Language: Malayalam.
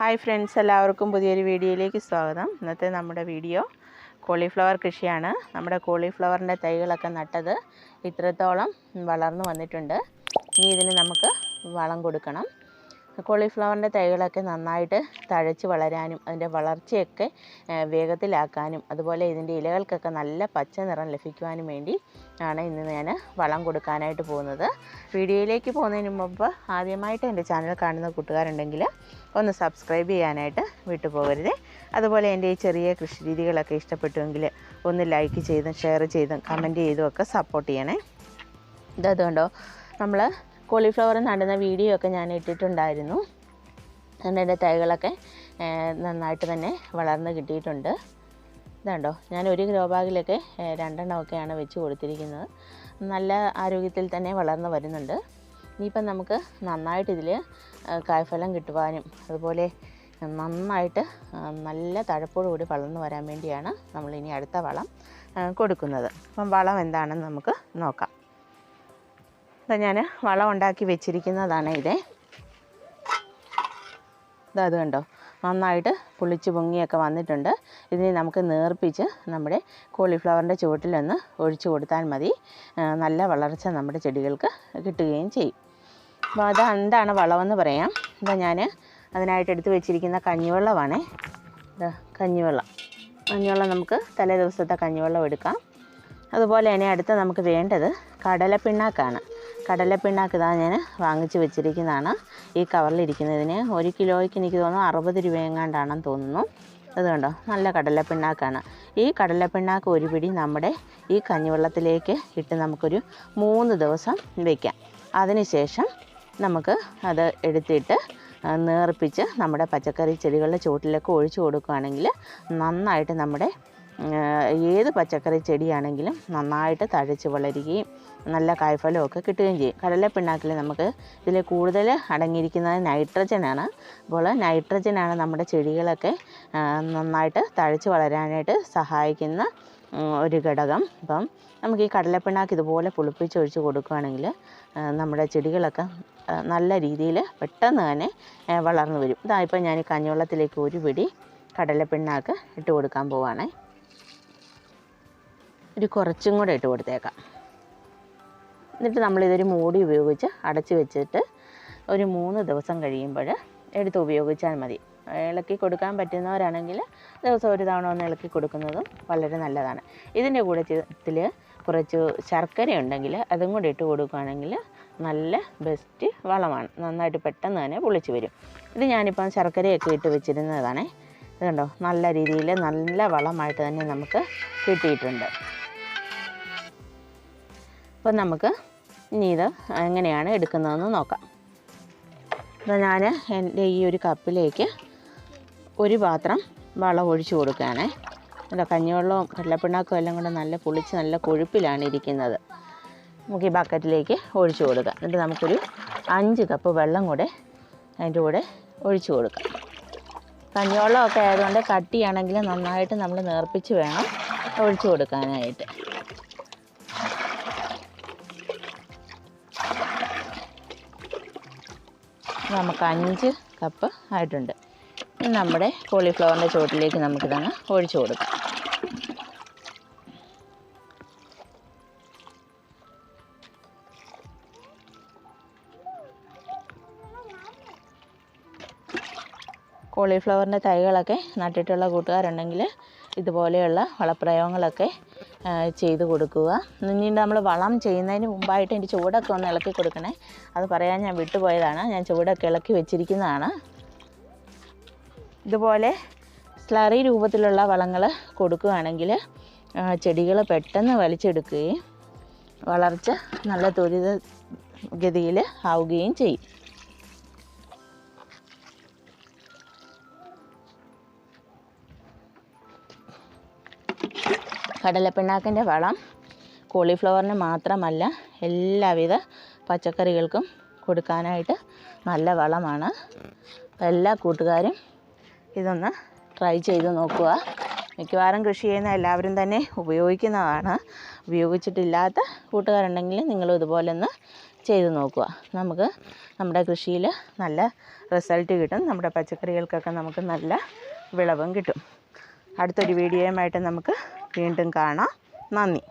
ഹായ് ഫ്രണ്ട്സ് എല്ലാവർക്കും പുതിയൊരു വീഡിയോയിലേക്ക് സ്വാഗതം. ഇന്നത്തെ നമ്മുടെ വീഡിയോ കോളിഫ്ലവർ കൃഷിയാണ്. നമ്മുടെ കോളിഫ്ലവറിന്റെ തൈകളൊക്കെ നട്ടത് ഇത്രത്തോളം വളർന്നു വന്നിട്ടുണ്ട്. ഇനി ഇതിന് നമുക്ക് വളം കൊടുക്കണം. കോളിഫ്ലവറിന്റെ തൈകളൊക്കെ നന്നായിട്ട് തഴച്ച് വളരാനും അതിന്റെ വളർച്ചയൊക്കെ വേഗത്തിലാക്കാനും അതുപോലെ ഇതിന്റെ ഇലകൾക്കൊക്കെ നല്ല പച്ച നിറം ലഭിക്കുവാനും വേണ്ടി ആണ് ഇന്ന് ഞാൻ വളം കൊടുക്കാനായിട്ട് പോകുന്നത്. വീഡിയോയിലേക്ക് പോകുന്നതിന് മുമ്പ് ആദ്യമായിട്ട് എന്റെ ചാനൽ കാണുന്ന കൂട്ടുകാരുണ്ടെങ്കിൽ ഒന്ന് സബ്സ്ക്രൈബ് ചെയ്യാനായിട്ട് വിട്ടുപോകരുത്. അതുപോലെ എന്റെ ഈ ചെറിയ കൃഷി രീതികളൊക്കെ ഇഷ്ടപ്പെട്ടുവെങ്കിൽ ഒന്ന് ലൈക്ക് ചെയ്തും ഷെയർ ചെയ്തും കമന്റ് ചെയ്തും ഒക്കെ സപ്പോർട്ട് ചെയ്യണേ. ഇതതുകൊണ്ടോ നമ്മൾ കോളിഫ്ലവർ നടുന്ന വീഡിയോ ഒക്കെ ഞാൻ ഇട്ടിട്ടുണ്ടായിരുന്നു. എന്റെ തൈകളൊക്കെ നന്നായിട്ട് തന്നെ വളർന്ന് കിട്ടിയിട്ടുണ്ട്. ഇതുണ്ടോ ഞാൻ ഒരു ഗ്രോ ബാഗിലൊക്കെ രണ്ടെണ്ണമൊക്കെയാണ് വെച്ച് കൊടുത്തിരിക്കുന്നത്. നല്ല ആരോഗ്യത്തിൽ തന്നെ വളർന്ന് വരുന്നുണ്ട്. ഇനിയിപ്പം നമുക്ക് നന്നായിട്ട് ഇതിൽ കായ്ഫലം കിട്ടുവാനും അതുപോലെ നന്നായിട്ട് നല്ല തഴപ്പോടുകൂടി വളർന്നു വരാൻ വേണ്ടിയാണ് നമ്മൾ ഇനി അടുത്ത വളം കൊടുക്കുന്നത്. അപ്പം വളം എന്താണെന്ന് നമുക്ക് നോക്കാം. ഞാൻ വളം ഉണ്ടാക്കി വെച്ചിരിക്കുന്നതാണ് ഇതേ. ഇതാ കണ്ടോ? നന്നായിട്ട് പുളിച്ച് പൊങ്ങിയൊക്കെ വന്നിട്ടുണ്ട്. ഇതിനെ നമുക്ക് നേർപ്പിച്ച് നമ്മുടെ കോളിഫ്ലവറിന്റെ ചുവട്ടിലൊന്ന് ഒഴിച്ചു കൊടുത്താൽ മതി. നല്ല വളർച്ച നമ്മുടെ ചെടികൾക്ക് കിട്ടുകയും ചെയ്യും. അപ്പോൾ അത് എന്താണ് വളമെന്ന് പറയാം. ഇതാ ഞാൻ അതിനായിട്ട് എടുത്ത് വെച്ചിരിക്കുന്ന കഞ്ഞിവെള്ളമാണേ. കഞ്ഞിവെള്ളം. കഞ്ഞിവെള്ളം നമുക്ക് തലേ ദിവസത്തെ കഞ്ഞിവെള്ളം എടുക്കാം. അതുപോലെ തന്നെ അടുത്ത് നമുക്ക് വേണ്ടത് കടലപ്പിണ്ണാക്കാണ്. കടലപ്പിണ്ണാക്ക് ഇതാ ഞാൻ വാങ്ങിച്ച് വെച്ചിരിക്കുന്നതാണ്. ഈ കവറിലിരിക്കുന്നതിന് ഒരു കിലോയ്ക്ക് എനിക്ക് തോന്നുന്നു അറുപത് രൂപയെങ്ങാണ്ടാണെന്ന് തോന്നുന്നു. അത് കണ്ടോ? നല്ല കടലപ്പിണ്ണാക്കാണ്. ഈ കടലപ്പിണ്ണാക്ക് ഒരു പിടി നമ്മുടെ ഈ കഞ്ഞിവെള്ളത്തിലേക്ക് ഇട്ട് നമുക്കൊരു മൂന്ന് ദിവസം വയ്ക്കാം അതിനുശേഷം നമുക്ക് അത് എടുത്തിട്ട് നേർപ്പിച്ച് നമ്മുടെ പച്ചക്കറി ചെടികളുടെ ചുവട്ടിലൊക്കെ ഒഴിച്ചു കൊടുക്കുകയാണെങ്കിൽ നന്നായിട്ട് നമ്മുടെ ഏത് പച്ചക്കറി ചെടിയാണെങ്കിലും നന്നായിട്ട് തഴച്ച് വളരുകയും നല്ല കായ്ഫലമൊക്കെ കിട്ടുകയും ചെയ്യും. കടലപ്പിണ്ണാക്കിൽ നമുക്ക് ഇതിൽ കൂടുതൽ അടങ്ങിയിരിക്കുന്നത് നൈട്രജനാണ് അപ്പോൾ നൈട്രജനാണ് നമ്മുടെ ചെടികളൊക്കെ നന്നായിട്ട് തഴച്ച് വളരാനായിട്ട് സഹായിക്കുന്ന ഒരു ഘടകം. അപ്പം നമുക്ക് ഈ കടലപ്പിണ്ണാക്ക് ഇതുപോലെ പുളിപ്പിച്ച് ഒഴിച്ച് കൊടുക്കുകയാണെങ്കിൽ നമ്മുടെ ചെടികളൊക്കെ നല്ല രീതിയിൽ പെട്ടെന്ന് തന്നെ വളർന്നു വരും. ഇതാ ഇപ്പം ഞാൻ ഈ കഞ്ഞിവെള്ളത്തിലേക്ക് ഒരു പിടി കടലപ്പിണ്ണാക്ക് ഇട്ട് കൊടുക്കാൻ പോവാണേ. ഒരു കുറച്ചും കൂടെ ഇട്ട് കൊടുത്തേക്കാം. എന്നിട്ട് നമ്മളിതൊരു മൂടി ഉപയോഗിച്ച് അടച്ചു വെച്ചിട്ട് ഒരു മൂന്ന് ദിവസം കഴിയുമ്പോൾ എടുത്ത് ഉപയോഗിച്ചാൽ മതി. ഇളക്കി കൊടുക്കാൻ പറ്റുന്നവരാണെങ്കിൽ ദിവസം ഒരു തവണ ഒന്ന് ഇളക്കി കൊടുക്കുന്നതും വളരെ നല്ലതാണ്. ഇതിന്റെ കൂടെ ഇതിൽ കുറച്ച് ശർക്കര ഉണ്ടെങ്കിൽ അതും കൂടി ഇട്ട് കൊടുക്കുകയാണെങ്കിൽ നല്ല ബെസ്റ്റ് വളമാണ്. നന്നായിട്ട് പെട്ടെന്ന് തന്നെ പൊളിച്ച് വരും. ഇത് ഞാനിപ്പം ശർക്കരയൊക്കെ ഇട്ട് വെച്ചിരുന്നതാണേ. ഇതുണ്ടോ നല്ല രീതിയിൽ നല്ല വളമായിട്ട് തന്നെ നമുക്ക് കിട്ടിയിട്ടുണ്ട്. അപ്പം നമുക്ക് ഇനി ഇത് എങ്ങനെയാണ് എടുക്കുന്നതെന്ന് നോക്കാം. അപ്പോൾ ഞാൻ എന്റെ ഈ ഒരു കപ്പിലേക്ക് ഒരു പാത്രം വളം ഒഴിച്ചു കൊടുക്കുകയാണേ. അല്ല കഞ്ഞിവെള്ളവും കടലപ്പിണ്ണാക്കും എല്ലാം കൂടെ നല്ല പുളിച്ച് നല്ല കൊഴുപ്പിലാണ് ഇരിക്കുന്നത്. നമുക്ക് ഈ ബക്കറ്റിലേക്ക് ഒഴിച്ചു കൊടുക്കാം. എന്നിട്ട് നമുക്കൊരു അഞ്ച് കപ്പ് വെള്ളം കൂടെ അതിന്റെ കൂടെ ഒഴിച്ചു കൊടുക്കാം. കഞ്ഞിവെള്ളമൊക്കെ ആയതുകൊണ്ട് കട്ടിയാണെങ്കിൽ നന്നായിട്ട് നമ്മൾ നേർപ്പിച്ച് വേണം ഒഴിച്ചു കൊടുക്കാനായിട്ട്. നമുക്ക് അഞ്ച് കപ്പ് ആയിട്ടുണ്ട്. നമ്മുടെ കോളിഫ്ലവറിന്റെ ചുവട്ടിലേക്ക് നമുക്കിതങ്ങ് ഒഴിച്ചു കൊടുക്കാം. കോളിഫ്ലവറിന്റെ തൈകളൊക്കെ നട്ടിട്ടുള്ള കൂട്ടുകാരുണ്ടെങ്കിൽ ഇതുപോലെയുള്ള വളപ്രയോഗങ്ങളൊക്കെ ചെയ്ത് കൊടുക്കുക. പിന്നീട് നമ്മൾ വളം ചെയ്യുന്നതിന് മുമ്പായിട്ട് എന്റെ ചുവടൊക്കെ ഒന്ന് ഇളക്കി കൊടുക്കണേ. അത് പറയാൻ ഞാൻ വിട്ടുപോയതാണ്. ഞാൻ ചുവടൊക്കെ ഇളക്കി വെച്ചിരിക്കുന്നതാണ്. ഇതുപോലെ സ്ലറി രൂപത്തിലുള്ള വളങ്ങൾ കൊടുക്കുകയാണെങ്കിൽ ചെടികൾ പെട്ടെന്ന് വലിച്ചെടുക്കുകയും വളർച്ച നല്ല ത്വരിത ഗതിയിൽ ആവുകയും ചെയ്യും. കടലപ്പിണ്ണാക്കിന്റെ വളം കോളിഫ്ലവറിന് മാത്രമല്ല എല്ലാവിധ പച്ചക്കറികൾക്കും കൊടുക്കാനായിട്ട് നല്ല വളമാണ്. എല്ലാ കൂട്ടുകാരും ഇതൊന്ന് ട്രൈ ചെയ്ത് നോക്കുക. മിക്കവാറും കൃഷി ചെയ്യുന്ന എല്ലാവരും തന്നെ ഉപയോഗിക്കുന്നതാണ്. ഉപയോഗിച്ചിട്ടില്ലാത്ത കൂട്ടുകാരുണ്ടെങ്കിൽ നിങ്ങളും ഇതുപോലെ ഒന്ന് ചെയ്ത് നോക്കുക. നമുക്ക് നമ്മുടെ കൃഷിയിൽ നല്ല റിസൾട്ട് കിട്ടും. നമ്മുടെ പച്ചക്കറികൾക്കൊക്കെ നമുക്ക് നല്ല വിളവും കിട്ടും. അടുത്തൊരു വീഡിയോയുമായിട്ട് നമുക്ക് വീണ്ടും കാണാം. നന്ദി.